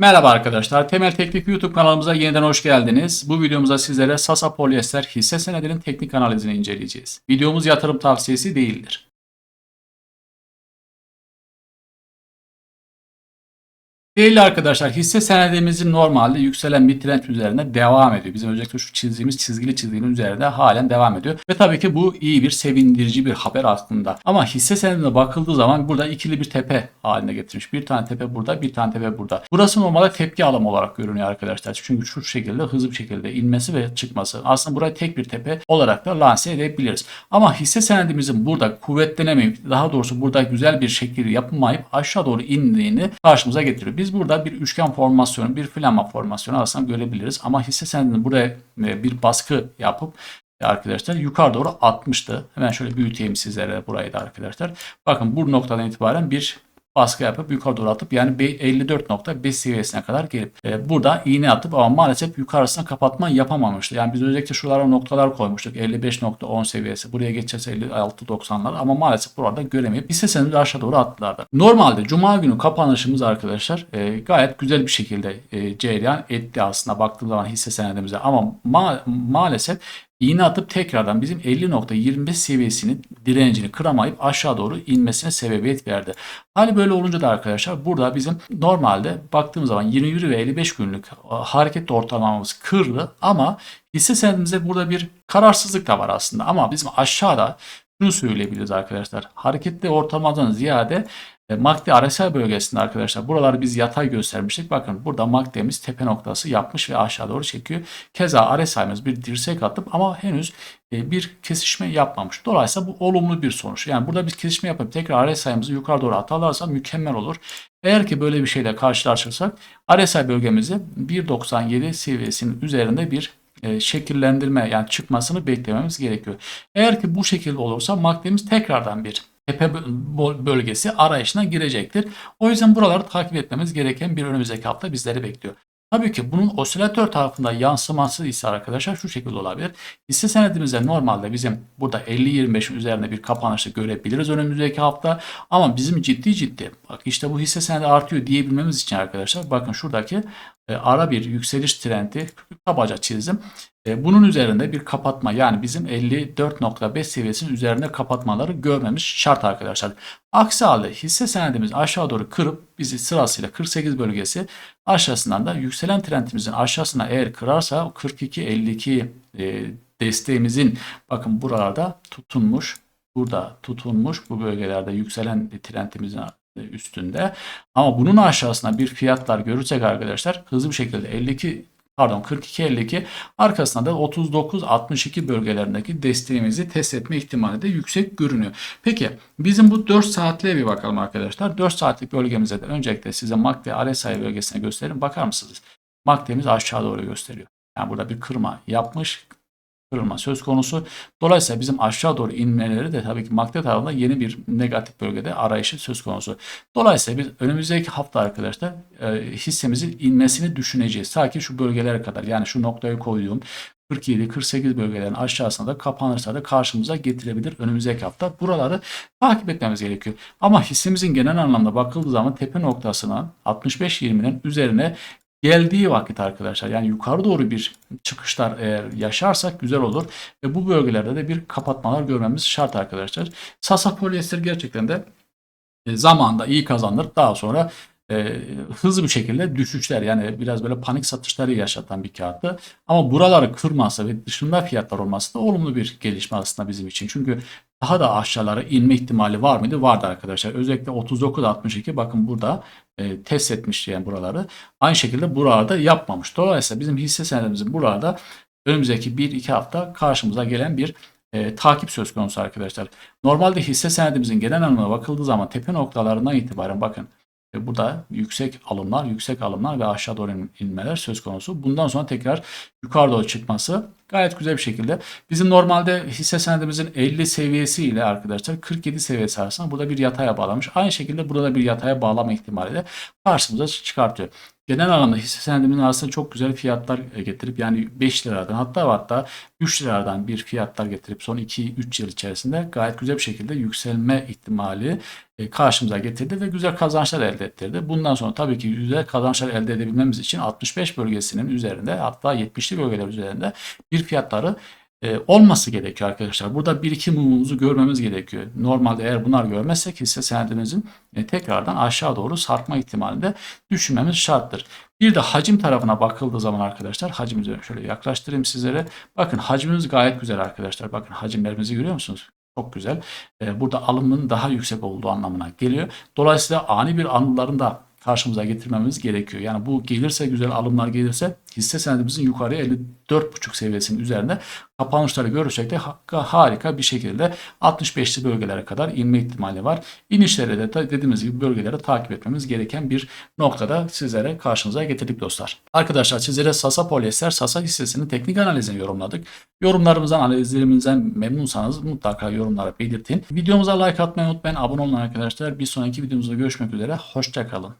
Merhaba arkadaşlar. Temel Teknik YouTube kanalımıza yeniden hoş geldiniz. Bu videomuzda sizlere Sasa Polyester hisse senedinin teknik analizini inceleyeceğiz. Videomuz yatırım tavsiyesi değildir. Değerli arkadaşlar hisse senedimizin normalde yükselen bir trend üzerinde devam ediyor. Bizim özellikle şu çizdiğimiz çizgili çizginin üzerinde halen devam ediyor. Ve tabii ki bu iyi bir sevindirici bir haber aslında. Ama hisse senedine bakıldığı zaman burada ikili bir tepe haline getirmiş. Bir tane tepe burada bir tane tepe burada. Burası normalde tepki alımı olarak görünüyor arkadaşlar. Çünkü şu şekilde hızlı bir şekilde inmesi ve çıkması. Aslında burayı tek bir tepe olarak da lanse edebiliriz. Ama hisse senedimizin burada kuvvetlenemeyip daha doğrusu burada güzel bir şekilde yapılmayıp aşağı doğru indiğini karşımıza getiriyor. Biz burada bir üçgen formasyonu, bir flama formasyonu aslında görebiliriz. Ama hisse senedinin buraya e, bir baskı yapıp e, arkadaşlar yukarı doğru atmıştı. Hemen şöyle büyüteyim sizlere burayı da arkadaşlar. Bakın bu noktadan itibaren bir baskı yapıp yukarı doğru atıp yani 54.5 seviyesine kadar gelip e, burada iğne atıp ama maalesef yukarısına kapatma yapamamıştı. Yani biz özellikle şuralara noktalar koymuştuk. 55.10 seviyesi. Buraya geçerse 56.90'lar ama maalesef burada göremeyip hisse senedi aşağı doğru attılardı. Normalde cuma günü kapanışımız arkadaşlar e, gayet güzel bir şekilde e, cereyan etti aslında baktığım zaman hisse senedimize ama ma- maalesef iğne atıp tekrardan bizim 50.25 seviyesinin direncini kıramayıp aşağı doğru inmesine sebebiyet verdi. Hali böyle olunca da arkadaşlar burada bizim normalde baktığımız zaman 21 ve 55 günlük hareket ortalamamız kırdı ama hisse senedimizde burada bir kararsızlık da var aslında ama bizim aşağıda şunu söyleyebiliriz arkadaşlar. Hareketli ortalamadan ziyade e, MACD RSI bölgesinde arkadaşlar buraları biz yatay göstermiştik. Bakın burada MACD'miz tepe noktası yapmış ve aşağı doğru çekiyor. Keza RSI'miz bir dirsek atıp ama henüz e, bir kesişme yapmamış. Dolayısıyla bu olumlu bir sonuç. Yani burada biz kesişme yapıp tekrar RSI'mizi yukarı doğru atarlarsa mükemmel olur. Eğer ki böyle bir şeyle karşılaşırsak RSI bölgemizi 1.97 seviyesinin üzerinde bir e, şekillendirme yani çıkmasını beklememiz gerekiyor. Eğer ki bu şekilde olursa MACD'miz tekrardan bir tepe bölgesi arayışına girecektir. O yüzden buraları takip etmemiz gereken bir önümüzdeki hafta bizleri bekliyor. Tabii ki bunun osilatör tarafında yansıması ise arkadaşlar şu şekilde olabilir. Hisse senedimizde normalde bizim burada 50-25'in üzerinde bir kapanışı görebiliriz önümüzdeki hafta. Ama bizim ciddi ciddi bak işte bu hisse senedi artıyor diyebilmemiz için arkadaşlar bakın şuradaki e, ara bir yükseliş trendi kabaca çizdim. E, bunun üzerinde bir kapatma yani bizim 54.5 seviyesinin üzerinde kapatmaları görmemiz şart arkadaşlar. Aksi halde hisse senedimiz aşağı doğru kırıp bizi sırasıyla 48 bölgesi aşağısından da yükselen trendimizin aşağısına eğer kırarsa 42-52 e, desteğimizin bakın buralarda tutunmuş burada tutunmuş bu bölgelerde yükselen trendimizin üstünde. Ama bunun aşağısına bir fiyatlar görürsek arkadaşlar hızlı bir şekilde 52 pardon 42.52 arkasında da 39.62 bölgelerindeki desteğimizi test etme ihtimali de yüksek görünüyor. Peki bizim bu 4 saatliğe bir bakalım arkadaşlar. 4 saatlik bölgemize de öncelikle size MACD ve RSI bölgesine göstereyim. Bakar mısınız? MACD'miz aşağı doğru gösteriyor. Yani burada bir kırma yapmış kırılma söz konusu. Dolayısıyla bizim aşağı doğru inmeleri de tabii ki MACD tarafında yeni bir negatif bölgede arayışı söz konusu. Dolayısıyla biz önümüzdeki hafta arkadaşlar e, hissemizin inmesini düşüneceğiz. Sakin şu bölgelere kadar yani şu noktayı koyduğum 47-48 bölgelerin aşağısında da kapanırsa da karşımıza getirebilir önümüzdeki hafta. Buraları takip etmemiz gerekiyor. Ama hissemizin genel anlamda bakıldığı zaman tepe noktasına 65-20'nin üzerine geldiği vakit arkadaşlar yani yukarı doğru bir çıkışlar eğer yaşarsak güzel olur ve bu bölgelerde de bir kapatmalar görmemiz şart arkadaşlar. Sasa polyester gerçekten de e, zamanda iyi kazanır. Daha sonra e, hızlı bir şekilde düşüşler yani biraz böyle panik satışları yaşatan bir kağıttı. Ama buraları kırmazsa ve dışında fiyatlar olması da olumlu bir gelişme aslında bizim için. Çünkü daha da aşağılara inme ihtimali var mıydı? Vardı arkadaşlar. Özellikle 39.62 bakın burada e, test etmiş yani buraları. Aynı şekilde buralarda yapmamış. Dolayısıyla bizim hisse senedimizin buralarda önümüzdeki 1-2 hafta karşımıza gelen bir e, takip söz konusu arkadaşlar. Normalde hisse senedimizin genel anlamına bakıldığı zaman tepe noktalarından itibaren bakın e, burada yüksek alımlar, yüksek alımlar ve aşağı doğru inmeler söz konusu. Bundan sonra tekrar yukarı doğru çıkması gayet güzel bir şekilde. Bizim normalde hisse senedimizin 50 seviyesi ile arkadaşlar 47 seviyesi arasında burada bir yataya bağlamış. Aynı şekilde burada bir yataya bağlama ihtimali de karşımıza çıkartıyor. Genel anlamda hisse senedimizin arasında çok güzel fiyatlar e, getirip yani 5 liradan hatta hatta 3 liradan bir fiyatlar getirip son 2-3 yıl içerisinde gayet güzel bir şekilde yükselme ihtimali e, karşımıza getirdi ve güzel kazançlar elde ettirdi. Bundan sonra tabii ki güzel kazançlar elde edebilmemiz için 65 bölgesinin üzerinde hatta 70'li bölgeler üzerinde bir fiyatları e, olması gerekiyor arkadaşlar. Burada bir iki mumumuzu görmemiz gerekiyor. Normalde eğer bunlar görmezsek hisse senedimizin e, tekrardan aşağı doğru sarkma ihtimalini de düşünmemiz şarttır. Bir de hacim tarafına bakıldığı zaman arkadaşlar hacimizi şöyle yaklaştırayım sizlere. Bakın hacmimiz gayet güzel arkadaşlar. Bakın hacimlerimizi görüyor musunuz? Çok güzel. Ee, Burada alımın daha yüksek olduğu anlamına geliyor. Dolayısıyla ani bir anıların da karşımıza getirmemiz gerekiyor. Yani bu gelirse güzel alımlar gelirse hisse senedimizin yukarıya 54,5 seviyesinin üzerinde kapanışları görürsek de ha- harika bir şekilde 65'li bölgelere kadar inme ihtimali var. İnişlere de dediğimiz gibi bölgeleri takip etmemiz gereken bir noktada sizlere karşınıza getirdik dostlar. Arkadaşlar sizlere Sasa Polyester Sasa hissesinin teknik analizini yorumladık. Yorumlarımızdan analizlerimizden memnunsanız mutlaka yorumlara belirtin. Videomuza like atmayı unutmayın. Abone olun arkadaşlar. Bir sonraki videomuzda görüşmek üzere. Hoşçakalın.